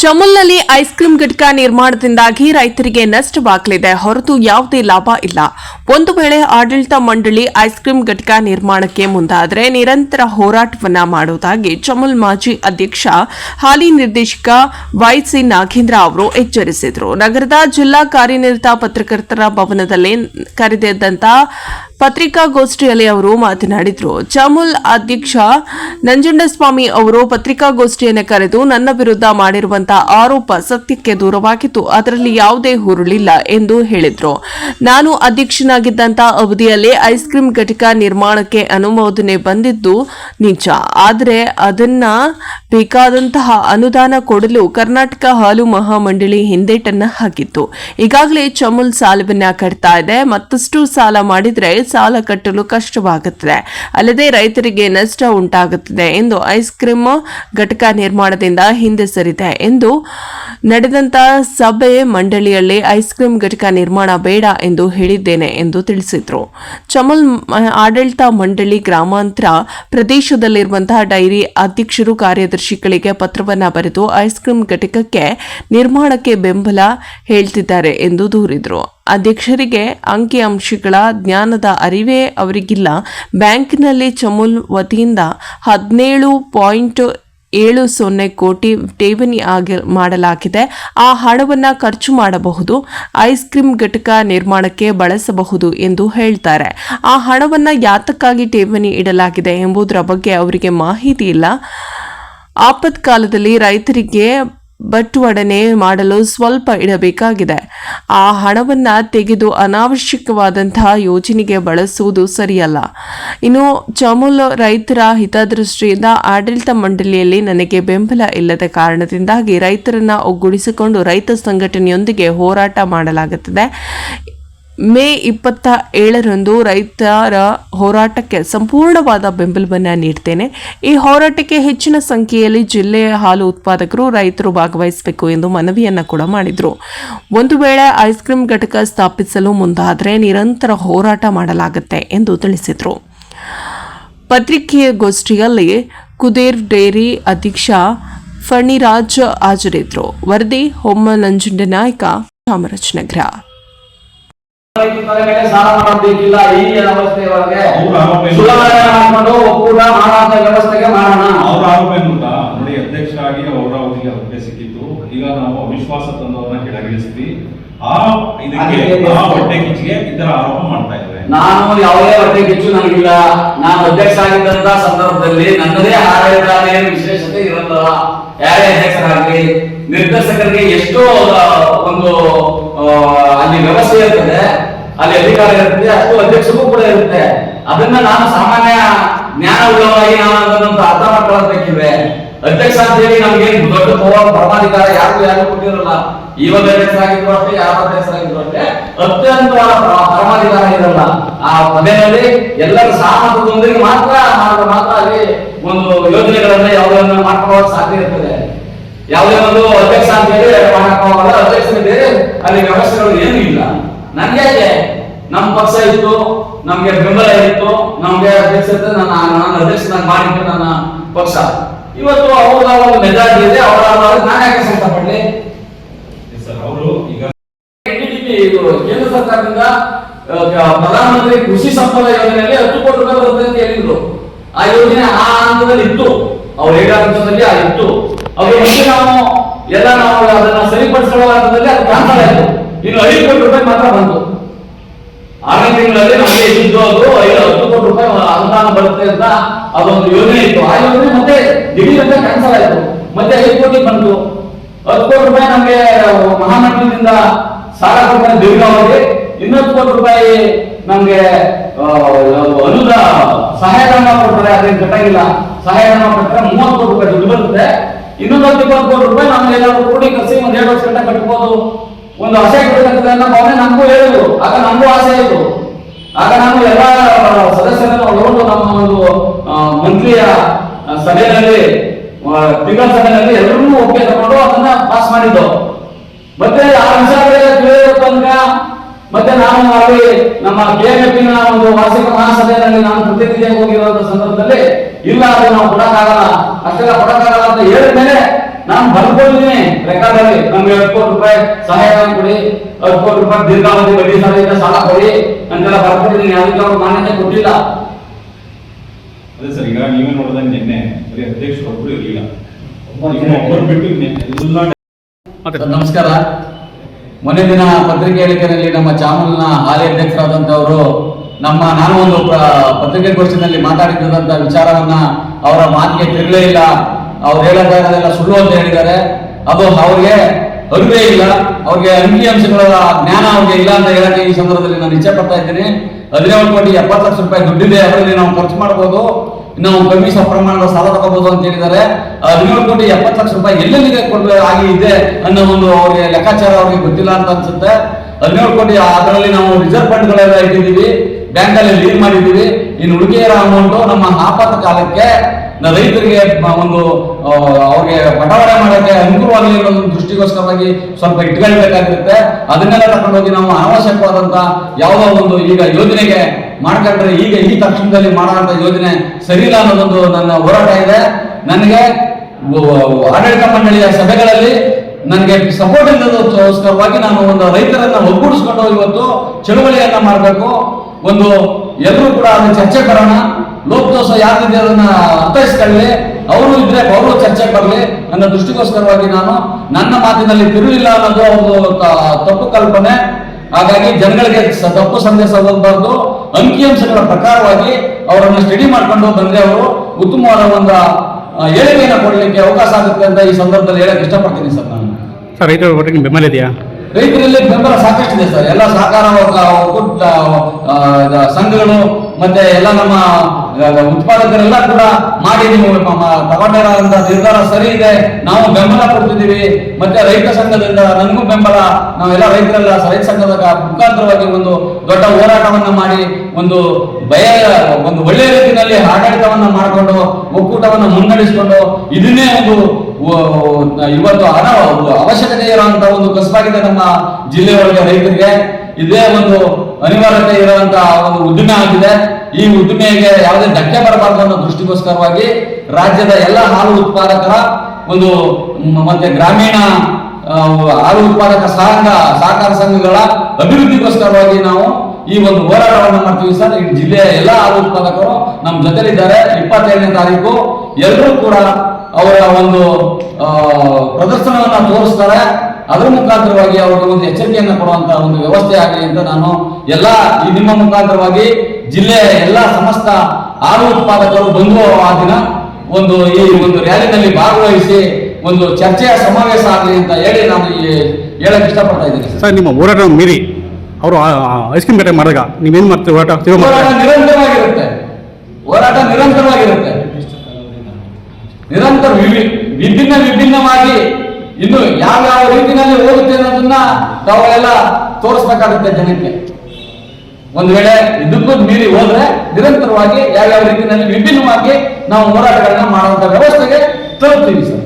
ಚಮುಲ್ನಲ್ಲಿ ice cream ಘಟಕ ನಿರ್ಮಾಣದಿಂದಾಗಿ ರೈತರಿಗೆ ನಷ್ಟವಾಗಲಿದೆ. ಹೊರತು ಯಾವುದೇ ಲಾಭ ಇಲ್ಲ. ಒಂದು ವೇಳೆ ಆಡಳಿತ ಮಂಡಳಿ ಐಸ್ ಕ್ರೀಂ ಘಟಕ ನಿರ್ಮಾಣಕ್ಕೆ ಮುಂದಾದರೆ ನಿರಂತರ ಹೋರಾಟವನ್ನ ಮಾಡುವುದಾಗಿ ಚಮುಲ್ ಮಾಜಿ ಅಧ್ಯಕ್ಷ, ಹಾಲಿ ನಿರ್ದೇಶಕ ವೈಸಿ ನಾಗೇಂದ್ರ ಅವರು ಎಚ್ಚರಿಸಿದರು. ನಗರದ ಜಿಲ್ಲಾ ಕಾರ್ಯನಿರತ ಪತ್ರಕರ್ತರ ಭವನದಲ್ಲಿ ಕರೆದಿದ್ದಂತ ಪತ್ರಿಕಾಗೋಷ್ಠಿಯಲ್ಲಿ ಅವರು ಮಾತನಾಡಿದರು. ಚಾಮುಲ್ ಅಧ್ಯಕ್ಷ ನಂಜುಂಡಸ್ವಾಮಿ ಅವರು ಪತ್ರಿಕಾಗೋಷ್ಠಿಯನ್ನು ಕರೆದು, ನನ್ನ ವಿರುದ್ಧ ಮಾಡಿರುವಂತಹ ಆರೋಪ ಸತ್ಯಕ್ಕೆ ದೂರವಾಗಿತ್ತು. ಅದರಲ್ಲಿ ಯಾವುದೇ ಹುರುಳಿಲ್ಲ ಎಂದು ಹೇಳಿದರು. ನಾನು ಅಧ್ಯಕ್ಷನಾಗಿದ್ದಂಥ ಅವಧಿಯಲ್ಲೇ ಐಸ್ ಕ್ರೀಮ್ ಘಟಕ ನಿರ್ಮಾಣಕ್ಕೆ ಅನುಮೋದನೆ ಬಂದಿದ್ದು ನಿಜ. ಆದರೆ ಅದನ್ನ ಬೇಕಾದಂತಹ ಅನುದಾನ ಕೊಡಲು ಕರ್ನಾಟಕ ಹಾಲು ಮಹಾಮಂಡಳಿ ಹಿಂದೇಟನ್ನು ಹಾಕಿತ್ತು. ಈಗಾಗಲೇ ಚಮುಲ್ ಸಾಲವನ್ನ ಕಟ್ತಾ ಇದೆ. ಮತ್ತಷ್ಟು ಸಾಲ ಮಾಡಿದ್ರೆ ಸಾಲ ಕಟ್ಟಲು ಕಷ್ಟವಾಗುತ್ತದೆ. ಅಲ್ಲದೆ ರೈತರಿಗೆ ನಷ್ಟ ಉಂಟಾಗುತ್ತದೆ ಎಂದು ಐಸ್ ಕ್ರೀಮ್ ಘಟಕ ನಿರ್ಮಾಣದಿಂದ ಹಿಂದೆ ಸರಿದೆ ಎಂದು ನಡೆದಂತ ಸಭೆ ಮಂಡಳಿಯಲ್ಲಿ ಐಸ್ ಕ್ರೀಮ್ ಘಟಕ ನಿರ್ಮಾಣ ಬೇಡ ಎಂದು ಹೇಳಿದ್ದೇನೆ ಎಂದು ತಿಳಿಸಿದರು. ಚಮಲ್ ಆಡಳಿತ ಮಂಡಳಿ ಗ್ರಾಮಾಂತರ ಪ್ರದೇಶದಲ್ಲಿರುವಂತಹ ಡೈರಿ ಅಧ್ಯಕ್ಷರು ಕಾರ್ಯದರ್ಶಿಗಳಿಗೆ ಪತ್ರವನ್ನು ಬರೆದು ಐಸ್ ಕ್ರೀಂ ಘಟಕಕ್ಕೆ ನಿರ್ಮಾಣಕ್ಕೆ ಬೆಂಬಲ ಹೇಳ್ತಿದ್ದಾರೆ ಎಂದು ದೂರಿದರು. ಅಧ್ಯಕ್ಷರಿಗೆ ಅಂಕಿಅಂಶಗಳ ಜ್ಞಾನದ ಅರಿವೇ ಅವರಿಗಿಲ್ಲ. ಬ್ಯಾಂಕ್ನಲ್ಲಿ ಚಮುಲ್ ವತಿಯಿಂದ ಹದಿನೇಳು ಪಾಯಿಂಟ್ ಏಳು ಸೊನ್ನೆ ಕೋಟಿ ಠೇವಣಿ ಆಗಿ ಮಾಡಲಾಗಿದೆ. ಆ ಹಣವನ್ನು ಖರ್ಚು ಮಾಡಬಹುದು, ಐಸ್ ಕ್ರೀಮ್ ಘಟಕ ನಿರ್ಮಾಣಕ್ಕೆ ಬಳಸಬಹುದು ಎಂದು ಹೇಳ್ತಾರೆ. ಆ ಹಣವನ್ನು ಯಾತಕ್ಕಾಗಿ ಠೇವಣಿ ಇಡಲಾಗಿದೆ ಎಂಬುದರ ಬಗ್ಗೆ ಅವರಿಗೆ ಮಾಹಿತಿ ಇಲ್ಲ. ಆಪತ್ಕಾಲದಲ್ಲಿ ರೈತರಿಗೆ ಬಟ್ಟುವಡನೆ ಮಾಡಲು ಸ್ವಲ್ಪ ಇಡಬೇಕಾಗಿದೆ. ಆ ಹಣವನ್ನ ತೆಗೆದು ಅನಾವಶ್ಯಕವಾದಂತಹ ಯೋಜನೆಗೆ ಬಳಸುವುದು ಸರಿಯಲ್ಲ. ಇನ್ನು ಚಮುಲ್ ರೈತರ ಹಿತದೃಷ್ಟಿಯಿಂದ ಆಡಳಿತ ಮಂಡಳಿಯಲ್ಲಿ ನನಗೆ ಬೆಂಬಲ ಇಲ್ಲದ ಕಾರಣದಿಂದಾಗಿ ರೈತರನ್ನ ಒಗ್ಗೂಡಿಸಿಕೊಂಡು ರೈತ ಸಂಘಟನೆಯೊಂದಿಗೆ ಹೋರಾಟ ಮಾಡಲಾಗುತ್ತದೆ. ಮೇ ಇಪ್ಪತ್ತ ಏಳರಂದು ರೈತರ ಹೋರಾಟಕ್ಕೆ ಸಂಪೂರ್ಣವಾದ ಬೆಂಬಲವನ್ನು ನೀಡ್ತೇನೆ. ಈ ಹೋರಾಟಕ್ಕೆ ಹೆಚ್ಚಿನ ಸಂಖ್ಯೆಯಲ್ಲಿ ಜಿಲ್ಲೆಯ ಹಾಲು ಉತ್ಪಾದಕರು ರೈತರು ಭಾಗವಹಿಸಬೇಕು ಎಂದು ಮನವಿಯನ್ನು ಕೂಡ ಮಾಡಿದರು. ಒಂದು ವೇಳೆ ಐಸ್ ಕ್ರೀಂ ಘಟಕ ಸ್ಥಾಪಿಸಲು ಮುಂದಾದರೆ ನಿರಂತರ ಹೋರಾಟ ಮಾಡಲಾಗುತ್ತೆ ಎಂದು ತಿಳಿಸಿದರು. ಪತ್ರಿಕೆಗೋಷ್ಠಿಯಲ್ಲಿ ಕುದೇರ್ ಡೇರಿ ಅಧ್ಯಕ್ಷ ಫಣಿರಾಜ್ ಹಾಜರಿದ್ದರು ವರದಿ ಹೊಮ್ಮನಂಜುಂಡ ನಾಯಕ ಚಾಮರಾಜನಗರ. ರೈತರ ಮೇಲೆ ಸಾಲ ಮಾಡೋದಿಕ್ಕಿಲ್ಲ ಈ ವ್ಯವಸ್ಥೆ ಒಳಗೆ ಮಾಡ್ಕೊಂಡು ಒಕ್ಕೂಟ ವ್ಯವಸ್ಥೆಗೆ ಮಾಡೋಣ ಅವ್ರ ಆರೋಪ ಏನು ಗೊತ್ತಾ ನೋಡಿ ಅಧ್ಯಕ್ಷ ಆಗಿ ಅವರ ಅವಧಿಗೆ ಹುದ್ದೆ ಸಿಕ್ಕಿತ್ತು. ಈಗ ನಾವು ಅವಿಶ್ವಾಸ ತಂದವರನ್ನ ಕೆಳಗಿಳಿಸ್ತೀವಿ. ಆ ಇದಕ್ಕೆ ಆ ಹೊಟ್ಟೆ ಕಿಚ್ಚಿಗೆ ಈ ತರ ಆರೋಪ ಮಾಡ್ತಾ ಇದ್ದಾರೆ. ನಾನು ಯಾವುದೇ ಹೊಟ್ಟೆ ಕಿಚ್ಚು ನನಗಿಲ್ಲ. ನಾನು ಅಧ್ಯಕ್ಷ ಆಗಿದ್ದಂತ ಸಂದರ್ಭದಲ್ಲಿ ನನ್ನದೇ ಆಡಳಿತಾಲಯ ವಿಶೇಷತೆ ಇರಲ್ಲ. ಯಾರೇ ಅಧ್ಯಕ್ಷರಾಗ್ಲಿ ನಿರ್ದೇಶಕರಿಗೆ ಎಷ್ಟೋ ಒಂದು ಅಲ್ಲಿ ವ್ಯವಸ್ಥೆ ಇರ್ತದೆ. ಅಲ್ಲಿ ಅಧಿಕಾರ ಇರುತ್ತೆ ಅಷ್ಟು ಅಧ್ಯಕ್ಷಕ್ಕೂ ಕೂಡ ಇರುತ್ತೆ. ಅದನ್ನ ನಾನು ಸಾಮಾನ್ಯ ಜ್ಞಾನ ಉಳ್ಳವಾಗಿ ನಾನು ಅದನ್ನ ಅರ್ಥ ಮಾಡ್ಕೊಳ್ಳಬೇಕಿವೆ ಅಧ್ಯಕ್ಷ ಅಂತ ಹೇಳಿ ನಮ್ಗೆ ದೊಡ್ಡ ಪರಮಾಧಿಕಾರ ಯಾರಿಗೂ ಯಾರು ಕೊಟ್ಟಿರಲ್ಲ. ಇವಾಗ ಅಧ್ಯಕ್ಷರಾಗಿದ್ರು ಅಷ್ಟೇ ಯಾವ ಅಧ್ಯಕ್ಷರಾಗಿದ್ರು ಅಷ್ಟೇ ಅತ್ಯಂತ ಪರಮಾಧಿಕಾರ ಇರಲ್ಲ. ಆ ಸಭೆಯಲ್ಲಿ ಎಲ್ಲರ ಸಹಮತದೊಂದಿಗೆ ಮಾತ್ರ ಮಾಡಿದ್ರೆ ಮಾತ್ರ ಅಲ್ಲಿ ಒಂದು ಯೋಜನೆಗಳನ್ನ ಯಾವುದನ್ನ ಮಾಡ್ಕೊಳ್ಳೋಕೆ ಸಾಧ್ಯ ಇರ್ತದೆ. ಯಾವುದೇ ಒಂದು ಅಧ್ಯಕ್ಷ ಅಂತ ಹೇಳಿ ಮಾಡಕ್ಕಾಗಲ್ಲ ಅಧ್ಯಕ್ಷನಿಗೆ ಅಲ್ಲಿ ವ್ಯವಸ್ಥೆಗಳು ಏನೂ ಇಲ್ಲ. ನನ್ಗೆ ನಮ್ ಪಕ್ಷ ಇತ್ತು ನಮ್ಗೆ ಬೆಂಬಲ ಇತ್ತು ನಮ್ಗೆ ಅಧ್ಯಕ್ಷತೆ ನನ್ನ ನಾನು ಅಧ್ಯಕ್ಷನಾಗಿ ಮಾಡಿದ್ದು ನನ್ನ ಪಕ್ಷ. ಇವತ್ತು ಅವ್ರ ಒಂದು ಮೆಜಾರಿಟಿ ಇದೆ ಅವರ ನಾನು ಯಾಕೆ ಸಂಕಟ ಪಡ್ಲಿ ಅವರು ಈಗ ಇದು ಕೇಂದ್ರ ಸರ್ಕಾರದಿಂದ ಪ್ರಧಾನಮಂತ್ರಿ ಕೃಷಿ ಸಂಪದ ಯೋಜನೆಯಲ್ಲಿ ಹತ್ತು ಕೋಟಿ ರೂಪಾಯಿ ಬರುತ್ತೆ ಅಂತ ಹೇಳಿದ್ರು. ಆ ಯೋಜನೆ ಆ ಹಂತದಲ್ಲಿ ಇತ್ತು. ಅವ್ರ ಏಕಾಂಶದಲ್ಲಿ ಆ ಇತ್ತು. ಅವ್ರಿಗೆ ಮುಂದೆ ನಾವು ಎಲ್ಲ ನಾವು ಅದನ್ನ ಸರಿಪಡಿಸುವ ಹಂತದಲ್ಲಿ ಅದು ಕ್ಯಾನ್ಸಲ್ ಆಯ್ತು ಇನ್ನು ಐದು ಕೋಟಿ ರೂಪಾಯಿ ಮಾತ್ರ ಬಂತು. ಆರನೇ ತಿಂಗಳಲ್ಲಿ ನಮಗೆ ಇದ್ದು ಅದು ಐದು ಹತ್ತು ಕೋಟಿ ರೂಪಾಯಿ ಅನುದಾನ ಬರುತ್ತೆ ಅಂತ ಅದೊಂದು ಯೋಜನೆ ಇತ್ತು. ಆ ಯೋಜನೆ ಮತ್ತೆ ದಿಢೀರ್ ಅಂತ ಕ್ಯಾನ್ಸಲ್ ಆಯ್ತು. ಮತ್ತೆ ಐದು ಕೋಟಿ ಬಂತು. ಹತ್ತು ಕೋಟಿ ರೂಪಾಯಿ ನಮಗೆ ಮಹಾಮಂಡಲದಿಂದ ಸಾಲ ಕೊಡ್ತಾರೆ ದೀರ್ಘಾವಧಿ ಇನ್ನೊಂದು ಕೋಟಿ ರೂಪಾಯಿ ನಮ್ಗೆ ಆ, ಅನುದ ಸಹಾಯಧನ ಕೊಡ್ತಾರೆ ಅದೇನು ಕಟ್ಟಾಗಿಲ್ಲ. ಸಹಾಯಧನ ಕೊಟ್ಟರೆ ಮೂವತ್ತು ಕೋಟಿ ರೂಪಾಯಿ ದುಡ್ಡು ಬರುತ್ತೆ. ಇನ್ನೊಂದು ಹತ್ತು ಇಪ್ಪತ್ತು ಕೋಟಿ ರೂಪಾಯಿ ನಮ್ಗೆ ಏನಾದ್ರು ಕೂಡಿ ಕಸಿ ಒಂದ್ ಎರಡು ವರ್ಷ ಗಂಟೆ ಕಟ್ಬೋದು. ಒಂದು ಆಸೆ ಕೊಡ್ತಕ್ಕಂಥ ಭಾವನೆ ನಮಗೂ ಹೇಳಿದ್ರು. ಆಗ ನಮಗೂ ಆಸೆ ಇತ್ತು. ಆಗ ನಾನು ಎಲ್ಲ ಸದಸ್ಯರನ್ನು ಒಳಗೊಂಡು ನಮ್ಮ ಒಂದು ಮಂತ್ರಿಯ ಸಭೆಯಲ್ಲಿ ತಿಂಗಳ ಸಭೆಯಲ್ಲಿ ಎಲ್ಲರೂ ಒಪ್ಪಿಗೆ ತಗೊಂಡು ಅದನ್ನ ಪಾಸ್ ಮಾಡಿದ್ದು. ಮತ್ತೆ ಆ ವಿಚಾರ ಮತ್ತೆ ನಾನು ಅಲ್ಲಿ ನಮ್ಮ ಕೆಎಂಎಫ್ನ ಒಂದು ವಾರ್ಷಿಕ ಮಹಾಸಭೆಯಲ್ಲಿ ನಾನು ಪ್ರತಿನಿಧಿಯಾಗಿ ಹೋಗಿರುವಂತ ಸಂದರ್ಭದಲ್ಲಿ ಇಲ್ಲ ಅದು ನಾವು ಕೊಡಕ್ಕಾಗಲ್ಲ. ಅಷ್ಟೆಲ್ಲ ಕೊಡಕ್ಕಾಗಲ್ಲ ಅಂತ ಹೇಳಿದ ನಾನು ಬರ್ಕೊಳ್ತೀನಿ. ರೆಕಾರ್ಡಲ್ಲಿ ನಮ್ಗೆ ಹತ್ತು ಕೋಟಿ ರೂಪಾಯಿ ಸಹಾಯ ಕೊಡಿ ಹತ್ತು ಕೋಟಿ ರೂಪಾಯಿ ದೀರ್ಘಾವಧಿ ಬಡ್ಡಿ ಸಾಲದಿಂದ ಸಾಲ ಕೊಡಿ. ಅಂತೆಲ್ಲ ಬರ್ಕೊಂಡಿದ್ದೀನಿ ಅದಕ್ಕೆ ಅವ್ರು ಮಾನ್ಯತೆ ಕೊಟ್ಟಿಲ್ಲ. ಅದೇ ಸರ್ ಈಗ ನೀವೇ ನೋಡಿದಂಗೆ ನಿನ್ನೆ ಬರೀ ಅಧ್ಯಕ್ಷರು ಒಬ್ಬರು ಇರಲಿಲ್ಲ. ಒಬ್ಬರು ಬಿಟ್ಟು ಎಲ್ಲ ನಮಸ್ಕಾರ. ಮೊನ್ನೆ ದಿನ ಪತ್ರಿಕೆ ಹೇಳಿಕೆಯಲ್ಲಿ ನಮ್ಮ ಚಾಮಲ್ನ ಹಾಲಿ ಅಧ್ಯಕ್ಷರಾದಂತವರು ನಮ್ಮ ನಾನು ಒಂದು ಪತ್ರಿಕೆ ಪತ್ರಿಕಾಗೋಷ್ಠಿನಲ್ಲಿ ಮಾತಾಡಿದಂತ ವಿಚಾರವನ್ನ ಅವರ ಮಾತಿಗೆ ತಿರುಗಲೇ ಇಲ್ಲ. ಅವ್ರು ಹೇಳೋದಾಗದೆಲ್ಲ ಸುಳ್ಳು ಅಂತ ಹೇಳಿದ್ದಾರೆ. ಅದು ಅವ್ರಿಗೆ ಅರಿವೇ ಇಲ್ಲ. ಅವ್ರಿಗೆ ಅಂಕಿ ಅಂಶಗಳ ಜ್ಞಾನ ಅವ್ರಿಗೆ ಇಲ್ಲ ಅಂತ ಹೇಳಕ್ಕೆ ಈ ಸಂದರ್ಭದಲ್ಲಿ ನಾನು ಇಚ್ಛೆ ಪಡ್ತಾ ಇದ್ದೀನಿ ಹದಿನೇಳು ಕೋಟಿ ಎಪ್ಪತ್ತು ಲಕ್ಷ ರೂಪಾಯಿ ದುಡ್ಡಿದೆ. ಅದರಲ್ಲಿ ನಾವು ಖರ್ಚು ಮಾಡ್ಬೋದು. ನಾವು ಕಮ್ಮಿ ಪ್ರಮಾಣದ ಸಾಲ ತಗೋಬಹುದು ಅಂತ ಹೇಳಿದ್ದಾರೆ. ಹದಿನೇಳು ಕೋಟಿ ಎಪ್ಪತ್ತು ಲಕ್ಷ ರೂಪಾಯಿ ಎಲ್ಲೆಲ್ಲಿಗೆ ಕೊಡ್ಬೇಕು ಆಗಿ ಇದೆ ಅನ್ನೋ ಒಂದು ಅವ್ರಿಗೆ ಲೆಕ್ಕಾಚಾರ ಅವ್ರಿಗೆ ಗೊತ್ತಿಲ್ಲ ಅಂತ ಅನ್ಸುತ್ತೆ. ಹದಿನೇಳು ಕೋಟಿ ಅದರಲ್ಲಿ ನಾವು ರಿಸರ್ವ್ ಫಂಡ್ಗಳೆಲ್ಲ ಇಟ್ಟಿದ್ದೀವಿ. ಬ್ಯಾಂಕ್ ಅಲ್ಲಿ ಲೀನ್ ಮಾಡಿದ್ದೀವಿ. ಇನ್ನು ಉಳಿಕೆಯ ಅಮೌಂಟ್ ನಮ್ಮ ಆಪತ್ತು ಕಾಲಕ್ಕೆ ರೈತರಿಗೆ ಒಂದು ಅವ್ರಿಗೆ ಬಟವಾಡೆ ಮಾಡೋಕ್ಕೆ ಅನುಕೂಲವಾಗಲಿ ಅನ್ನೋ ದೃಷ್ಟಿಗೋಸ್ಕರವಾಗಿ ಸ್ವಲ್ಪ ಇಟ್ಕೊಳ್ಬೇಕಾಗಿರುತ್ತೆ. ಅದನ್ನೆಲ್ಲ ತಗೊಂಡೋಗಿ ನಾವು ಅನಾವಶ್ಯಕವಾದಂತ ಯಾವುದೋ ಒಂದು ಈಗ ಯೋಜನೆಗೆ ಮಾಡ್ಕೊಂಡ್ರೆ ಈಗ ಈ ತಕ್ಷಣದಲ್ಲಿ ಮಾಡುವಂತ ಯೋಜನೆ ಸರಿಯಿಲ್ಲ ಅನ್ನೋದೊಂದು ನನ್ನ ಹೋರಾಟ ಇದೆ. ನನಗೆ ಆಡಳಿತ ಮಂಡಳಿಯ ಸಭೆಗಳಲ್ಲಿ ನನಗೆ ಸಪೋರ್ಟ್ ಇಲ್ಲದೋಸ್ಕರವಾಗಿ ನಾನು ಒಂದು ರೈತರನ್ನ ಒಗ್ಗೂಡಿಸ್ಕೊಂಡು ಇವತ್ತು ಚಳುವಳಿಯನ್ನ ಮಾಡಬೇಕು. ಒಂದು ಎಲ್ಲರೂ ಕೂಡ ಚರ್ಚೆ ಬರೋಣ. ಲೋಕದೋಷ ಯಾರಿದೆ ಅದನ್ನ ಅರ್ಥೈಸ್ಕೊಳ್ಳಿ. ಅವರು ಇದ್ರೆ ಅವರು ಚರ್ಚೆಗೆ ಬರಲಿ ನನ್ನ ದೃಷ್ಟಿಗೋಸ್ಕರವಾಗಿ ನಾನು ನನ್ನ ಮಾತಿನಲ್ಲಿ ತಿರುಳಿಲ್ಲ ಅನ್ನೋದು ಒಂದು ತಪ್ಪು ಕಲ್ಪನೆ. ಹಾಗಾಗಿ ಜನಗಳಿಗೆ ತಪ್ಪು ಸಂದೇಶ ಹೋಗಬಾರ್ದು. ಅಂಕಿಅಂಶಗಳ ಪ್ರಕಾರವಾಗಿ ಅವರನ್ನು ಸ್ಟಡಿ ಮಾಡ್ಕೊಂಡು ಬಂದ್ರೆ ಅವರು ಉತ್ತಮವಾದ ಒಂದು ಹೇಳಿಕೆಯನ್ನು ಕೊಡಲಿಕ್ಕೆ ಅವಕಾಶ ಆಗುತ್ತೆ ಅಂತ ಈ ಸಂದರ್ಭದಲ್ಲಿ ಹೇಳಕ್ ಇಷ್ಟಪಡ್ತೀನಿ ಸರ್ ನಾನು. ಸರ್ ರೈತರ ಒಟ್ಟಿಗೆ ಬೆಂಬಲ ಇದೆಯಾ? ರೈತರಲ್ಲಿ ಬೆಂಬಲ ಸಾಕಷ್ಟಿದೆ ಸರ್. ಎಲ್ಲ ಸಹಕಾರ ಸಂಘಗಳು ಮತ್ತೆ ಎಲ್ಲ ನಮ್ಮ ಉತ್ಪಾದಕರೆಲ್ಲ ಕೂಡ ಮಾಡಿ ನೀವು ನಮ್ಮ ತಗೊಂಡಿರೋಂಥ ನಿರ್ಧಾರ ಸರಿ ಇದೆ, ನಾವು ಬೆಂಬಲ ಕೊಡ್ತಿದ್ದೀವಿ, ಮತ್ತೆ ರೈತ ಸಂಘದಿಂದ ನನಗೂ ಬೆಂಬಲ, ನಾವೆಲ್ಲ ರೈತರೆಲ್ಲ ರೈತ ಸಂಘದ ಮುಖಾಂತರವಾಗಿ ಒಂದು ದೊಡ್ಡ ಹೋರಾಟವನ್ನ ಮಾಡಿ, ಒಂದು ಭಯ, ಒಂದು ಒಳ್ಳೆಯ ರೀತಿಯಲ್ಲಿ ಆಡಳಿತವನ್ನು ಮಾಡಿಕೊಂಡು, ಒಕ್ಕೂಟವನ್ನು ಮುನ್ನಡೆಸಿಕೊಂಡು, ಇದನ್ನೇ ಒಂದು ಇವತ್ತು ಹಣ ಅವಶ್ಯಕತೆ ಇರುವಂತಹ ಒಂದು ಕಸಬಾಗಿದೆ ನಮ್ಮ ಜಿಲ್ಲೆಯೊಳಗೆ ರೈತರಿಗೆ. ಇದೇ ಒಂದು ಅನಿವಾರ್ಯತೆ ಇರುವಂತಹ ಒಂದು ಉದ್ದಿಮೆ ಆಗಿದೆ. ಈ ಉದ್ದಿಮೆಗೆ ಯಾವುದೇ ಧಕ್ಕೆ ಬರಬಾರದು ಅನ್ನೋ ದೃಷ್ಟಿಗೋಸ್ಕರವಾಗಿ ರಾಜ್ಯದ ಎಲ್ಲ ಹಾಲು ಉತ್ಪಾದಕರ ಒಂದು ಮತ್ತೆ ಗ್ರಾಮೀಣ ಹಾಲು ಉತ್ಪಾದಕ ಸಂಘ, ಸಹಕಾರ ಸಂಘಗಳ ಅಭಿವೃದ್ಧಿಗೋಸ್ಕರವಾಗಿ ನಾವು ಈ ಒಂದು ಹೋರಾಟವನ್ನು ಮಾಡ್ತೀವಿ ಸರ್. ಈ ಜಿಲ್ಲೆಯ ಎಲ್ಲ ಹಾಲು ಉತ್ಪಾದಕರು ನಮ್ಮ ಜೊತೆಲಿದ್ದಾರೆ. ಇಪ್ಪತ್ತೇಳನೇ ತಾರೀಕು ಎಲ್ಲರೂ ಕೂಡ ಅವರ ಒಂದು ಪ್ರದರ್ಶನವನ್ನು ತೋರಿಸ್ತಾರೆ. ಅದರ ಮುಖಾಂತರವಾಗಿ ಅವರಿಗೆ ಒಂದು ಎಚ್ಚರಿಕೆಯನ್ನು ಕೊಡುವಂತಹ ಒಂದು ವ್ಯವಸ್ಥೆ ಆಗಲಿ ಅಂತ ನಾನು ಎಲ್ಲ ನಿಮ್ಮ ಮುಖಾಂತರವಾಗಿ ಜಿಲ್ಲೆಯ ಎಲ್ಲ ಸಮಸ್ತ ಹಾಲು ಉತ್ಪಾದಕರು ಬಂದು ಆ ದಿನ. ಒಂದು ಈ ಒಂದು ರ್ಯಾಲಿನಲ್ಲಿ ಭಾಗವಹಿಸಿ ಒಂದು ಚರ್ಚೆಯ ಸಮಾವೇಶ ಆಗಲಿ ಅಂತ ಹೇಳಿ ನಾನು ಈ ಹೇಳಕ್ ಇಷ್ಟಪಡ್ತಾ ಇದ್ದೀನಿ. ಸರ್. ನಿಮ್ಮ ಹೋರಾಟ ಮೀರಿ ಅವರು ಐಸ್ ಕ್ರೀಮ್ ಕಟ್ಟೆ ಮಾಡಿದಾಗ ನೀವೇನು ಮಾಡ್ತೀವಿ ಹೋರಾಟ? ಹೋರಾಟ? ನಿರಂತರವಾಗಿರುತ್ತೆ. ಹೋರಾಟ ನಿರಂತರವಾಗಿರುತ್ತೆ. ನಿರಂತರ ವಿಭಿನ್ನ ವಿಭಿನ್ನವಾಗಿ ಇನ್ನು ಯಾವ ಯಾವ ರೀತಿಯಲ್ಲಿ ಹೋಗುತ್ತೆ ಅನ್ನೋದನ್ನ ತಾವೆಲ್ಲ ತೋರಿಸ್ಬೇಕಾಗುತ್ತೆ ಜನಕ್ಕೆ. ಒಂದು ವೇಳೆ ಇದಕ್ಕೂ ಮೀರಿ ಹೋದ್ರೆ ನಿರಂತರವಾಗಿ ಯಾವ್ಯಾವ ರೀತಿಯಲ್ಲಿ ವಿಭಿನ್ನವಾಗಿ ನಾವು ಹೋರಾಟಗಳನ್ನ ಮಾಡುವಂತ ವ್ಯವಸ್ಥೆಗೆ ತಲುಪ್ತೀವಿ ಸರ್.